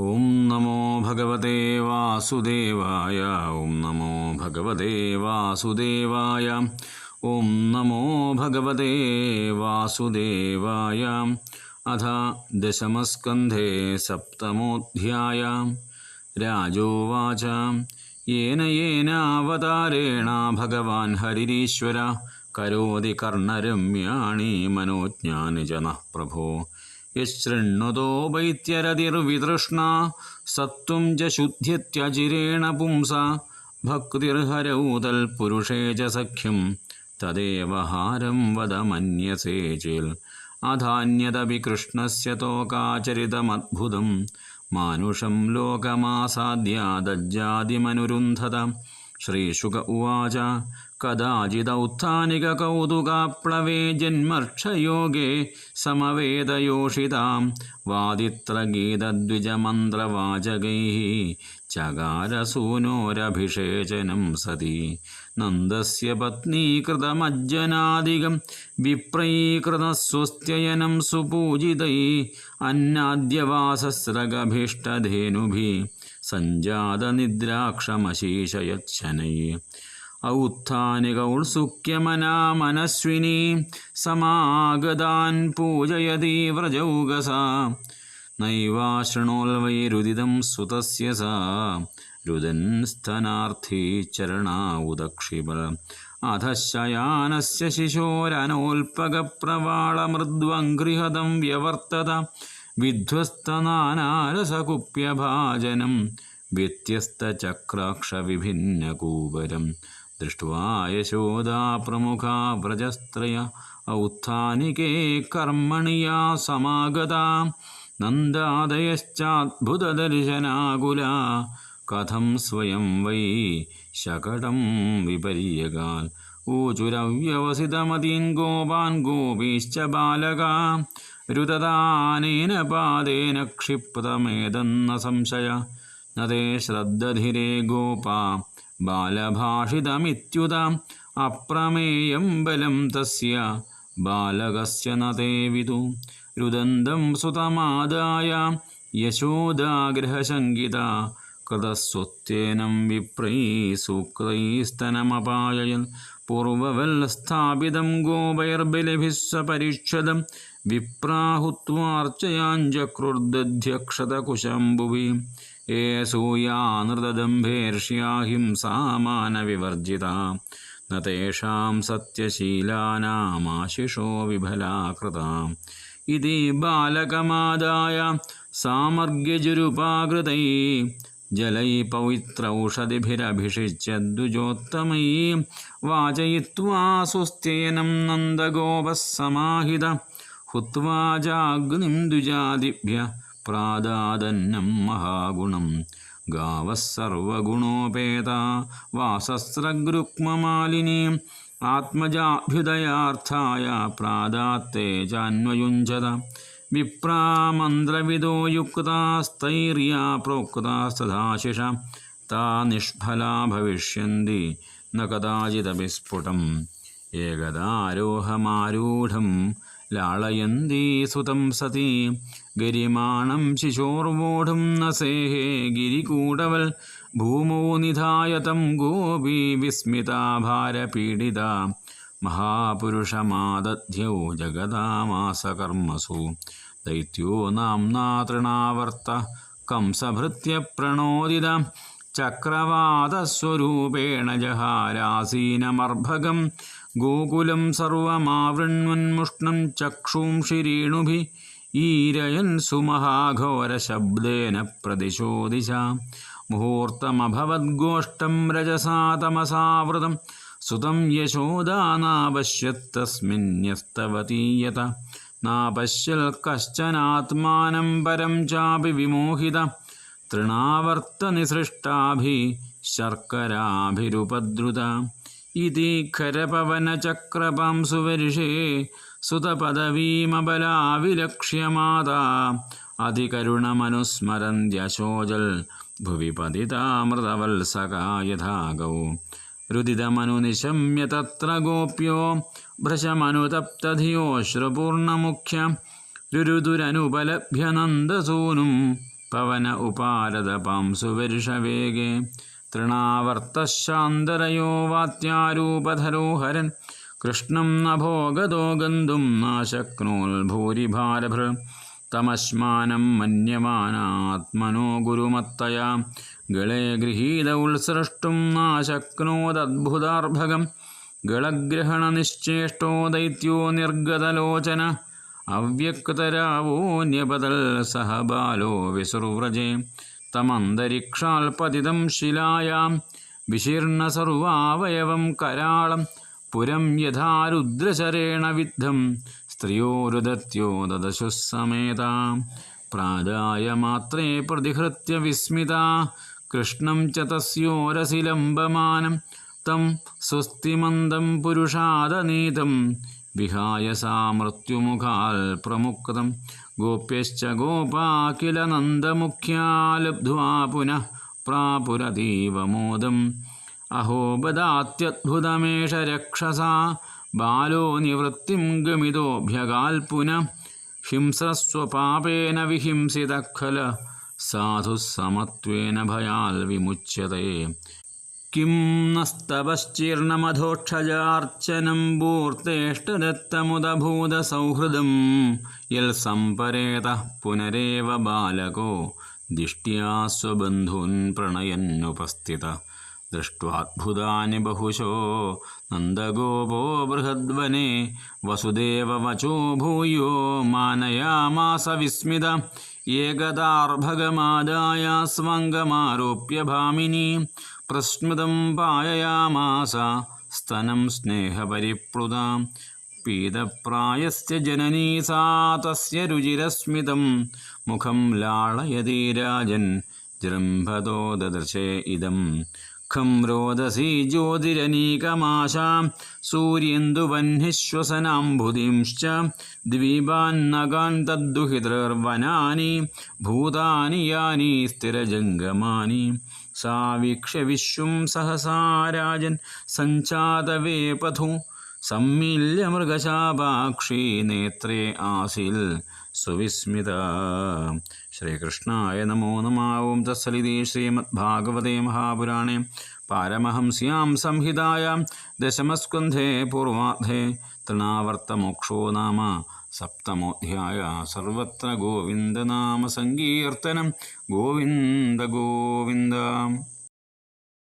ॐ नमो भगवते वासुदेवाय ओं नमो भगवते वासुदेवाय ॐ नमो भगवते वासुदेवाय। अथ दशमस्कंधे सप्तमोध्याजोवाच राजोवाच। येन येनावतारेण भगवान् हरिरीश्वर, करोति कर्णरम्याणि मनोज्ञानिजनः प्रभो। യശൃണ്വതോ വൈത്യരതിർവിതൃഷ്ണ സത്വം ച ശുദ്ധ്യത്യചിരേണ പുംസ ഭക്തിർഹരൗ തൽപുരുഷേ ച സഖ്യം തദേവഹാരം വദ മന്യസേ ചേൽ അധാന്യതപി കൃഷ്ണസ്യ തോകാചരിതമദ്ഭുതം മാനുഷം ലോകമാസാദ്യാദജ്ജാതിമനുരുന്ധത ശ്രീശുക ഉവാച കഥാചിദൗത്ഥാനികകൗതുകാപ്ലവേ ജന്മർക്ഷയോഗേ സമവേദയോഷിതാം വാദിത്രഗീതദ്വിജമന്ത്രവാചകൈ ചകാരസൂനോരഭിഷേചനം സതി. നന്ദസ്യ പത്നീകൃതമജ്ജനാധികം വിപ്രൈകൃതസ്വസ്ത്യയനം സുപൂജിതൈ അന്നാദ്യവാസസ്രഗഭീഷ്ടധേനുഭി സഞ്ജാതനിദ്രാക്ഷമശീശയച്ഛനൈः ഔത്ഥാനികൗത്സുക്യമനാമനസ്വിനി സമാഗതാൻ പൂജയതി വ്രജൗകസ നൈവാശൃണോൽവൈരുദിതം സുതസ്യ സ. രുദൻ സ്തനാർത്ഥി ചരണാ ഉദക്ഷിബൽ അധശയാനസ്യ ശിശോരനോൽപകപ്രവാളമൃദ്വംഘ്രിഹതം വ്യവർത്തത. വിധ്വസ്തനാനാരസകുപ്യഭാജനം. വ്യത്യസ്തചക്രാക്ഷവിഭിന്നകൂപരം. दृष्ट्वा यशोदा प्रमुखा व्रजस्त्रय औत्थानिके कर्मणि या समागता नन्दादयश्चाद्भुतदर्शनाकुला कथं स्वयं वै शकटं विपर्यगान् ऊचुरव्यवसितमतीन् गोपान् गोपीश्च बालका रुददानेन पादेन क्षिप्तमेदन्न संशय न ते श्रद्धधिरे गोपा ബാലഭാഷിതമിത്യുതാം അപ്രമേയം ബലം തസ്യ ബാലകസ്യ നദേവിതു രുദന്തം സുതമാദായ യശോദാഗ്രഹശങ്കിത കൃതസ്വത്യേനം വിപ്രൈ സൂക്തൈസ്തനമപായയൻ. പൂർവവല്ലസ്ഥാപിതം ഗോപൈർബലിഭിസ്വ പരീക്ഷതം വിപ്രാഹുത്വാർച്ചയാഞ്ചക്രുർദ്ധ്യക്ഷതകുശംഭുവി. ये सूयानृतदम्भेर्ष्या हिंसामानविवर्जिता न तेषां सत्यशीलानामाशिषो विफला कृता इति बालकमादाय सामर्ग्यजुरुपाकृतैः जलैः पवित्रौषधिभिरभिषिच्य द्विजोत्तमैः वाचयित्वा सुस्त्येनं नन्दगोपः समाहित हुत्वा चाग्निं द्विजादिभ्यः പ്രാദാദന്നം മഹാഗുണം. ഗാവസർവഗുണോപേത വാസസ്രഗൃക്മമാലിനി ആത്മജാഭ്യുദയാർത്ഥായ പ്രാദാത്തെ ചാന്വയുഞ്ചത. വിപ്രാമന്ത്രവിദോ യുക്താസ്തൈര്യാ പ്രോക്താസ്തഥാശിഷ താ നിഷ്ഫലാ ഭവിഷ്യന്തി ന കഥാചിദപി സ്ഫുടം ഏകദാരോഹമാരൂഢം ലാളയന്തി സുതം സതി. ഗരിമാണം ശിശോർവോഢും നസേഹേ ഗിരികൂടവൽ ഭൂമോ നിധായതം ഗോപി വിസ്മിതാഭാരപീഡിത മഹാപുരുഷമാദ്യോ ജഗദാമാസകർമ്മസു. ദൈത്യോ നാംനാ തൃണാവർത്ത കംസഭൃത്യ പ്രണോദിത ചക്രവാതസ്വരൂപേണ ജഹാരാസീനമർഭകം गोकुलं सर्वमावृण्वन्मुष्णं चक्षुंषिरेणुभिः ईरयन् सुमहाघोरशब्देन प्रदिशो दिशा। मुहूर्तमभवद्गोष्ठं रजसा तमसावृतं, सुतं यशोदा नापश्यत्तस्मिन्यस्तवतीयत नापश्यल् कश्चनात्मानं परं चापि विमोहित, तृणावर्तनिसृष्टाभिः शर्कराभिरुपद्रुता। ഇതി ഖരപവനചക്രപാംസുവരിഷേ സുതപദവീമബലാവിലക്ഷ്യമാതാ. അതികരുണമനുസ്മരന്ത്യശോജൽ ഭുവി പതിതാമൃതവത്സകായഥാഗൗ രുദിതമനുനിശമ്യ തത്ര ഗോപ്യോ ഭ്രശമനുതപ്തധിയോശ്രപൂർണമുഖ്യ രുരുദുരനുപലഭ്യനന്ദസൂനും പവന ഉപാരതപാംസുവരുഷവേഗേ തൃണാവർത്തശാന്തരയോ വാത്യാരൂപധരോ ഹരൻ. കൃഷ്ണം നഭോഗതോ നാശക്നോൽ ഭൂരിഭാരഭൃ. തമശ്മാനം മന്യമാനാത്മനോ ഗുരുമത്തയാ. ഗളേ ഗൃഹീത ഉത്സൃഷ്ടും നാശക്നോദദ്ഭുതാർഭകം ഗളഗ്രഹണനിശ്ചേഷ്ടോ ദൈത്യോ നിർഗതലോചന. അവ്യക്തരാവോന്യപതൽ സഹ ബാലോ വിസുർവ്രജേ തമന്തരിക്ഷാൽ പതിതം ശിലായാം. വിശീർണ സർവാവയവം കരാളം. പുരം യഥാരുദ്രശരേണ വിദ്ധം. സ്ത്രിയോരുദത്യോ ദദശു സമേത പ്രാദായ മാത്രേ പ്രതിഹൃത്യ വിസ്മിത. കൃഷ്ണം ച തസ്യോരസിലംബമാനം. തം സ്വസ്തിമന്ദം പുരുഷാദനീതം. വിഹായ സാ മൃത്യുമുഖാൽ പ്രമുക്തം ഗോപ്യശ്ച ഗോപാകില നന്ദമുഖ്യാലബ്ധ്വാ നന്ദമുഖ്യാ ലബ്ധ്വാ പുനഃ പ്രാപുരതീവ മോദം അഹോ ബദാത്യദ്ഭുതമേഷ രക്ഷസാ ബാലോ നിവൃത്തിം ഗമിതോഭ്യകാൽ പുനഃ ഹിംസസ്വപാപേന വിഹിംസിത ഖല സാധുസമത്വേന ഭയാൽ വിമുച്യത്തെ കിം നസ്തവശ്ചീർണമധോക്ഷജാർച്ചനം പൂർത്തേഷ്ടദത്തമുദഭൂതസൗഹൃദം യൽ സംപരേത പുനരേവ ബാലകോ ദിഷ്ട്യാ സ്വബന്ധൂൻ പ്രണയന്നുപസ്ഥിത ദൃഷ്ട്വാത്ഭുതാനി ബഹുശോ നന്ദഗോപോ ബൃഹദ്വനെ വസുദേവവചോ ഭൂയോ മാനയാമാസ വിസ്മിത ഏകദാർഭഗമാദായ സ്വംഗമാരോപ്യ ഭാമിനി പ്രസ്മൃതം പായയാമാസ സ്തനം സ്നേഹപരിപ്ലുതാം. പീതപ്രായസ്യ ജനനീ സാ തസ്യ രുചിരസ്മിതം. മുഖം ലാളയതി രാജൻ ജൃംഭതോ ദദർശേ ഇതം. ഖം രോദസി ജ്യോതിരനീകമാശാം സൂര്യേന്ദുവഹ്നിശ്വസനാംബുദീംശ്ച ദ്വീപാന്നകാൻ തദ്ദുഹിതൃർവനാനി ഭൂതാനി യാനി സ്ഥിരജംഗമാനി. സാ വീക്ഷ്യ വിശ്വം സഹസാരാജൻ സഞ്ചാതവേ പഥു. സമ്മില്യ മൃഗശാപാക്ഷി നേത്രേ ആസിൽ. സുവിസ്മിത. ശ്രീകൃഷ്ണായ നമോ നമാവും. ഓം തത്സലിതി ശ്രീമദ്ഭാഗവതേ മഹാപുരാണേ. പാരമഹംസ്യാം സംഹിതായാം ദശമസ്കന്ധേ പൂർവാധേ തൃണാവർത്തമോക്ഷോ നാമ. സപ്തമോധ്യായ സർവത്ര ഗോവിന്ദനാമ സങ്കീർത്തനം. ഗോവിന്ദ ഗോവിന്ദ.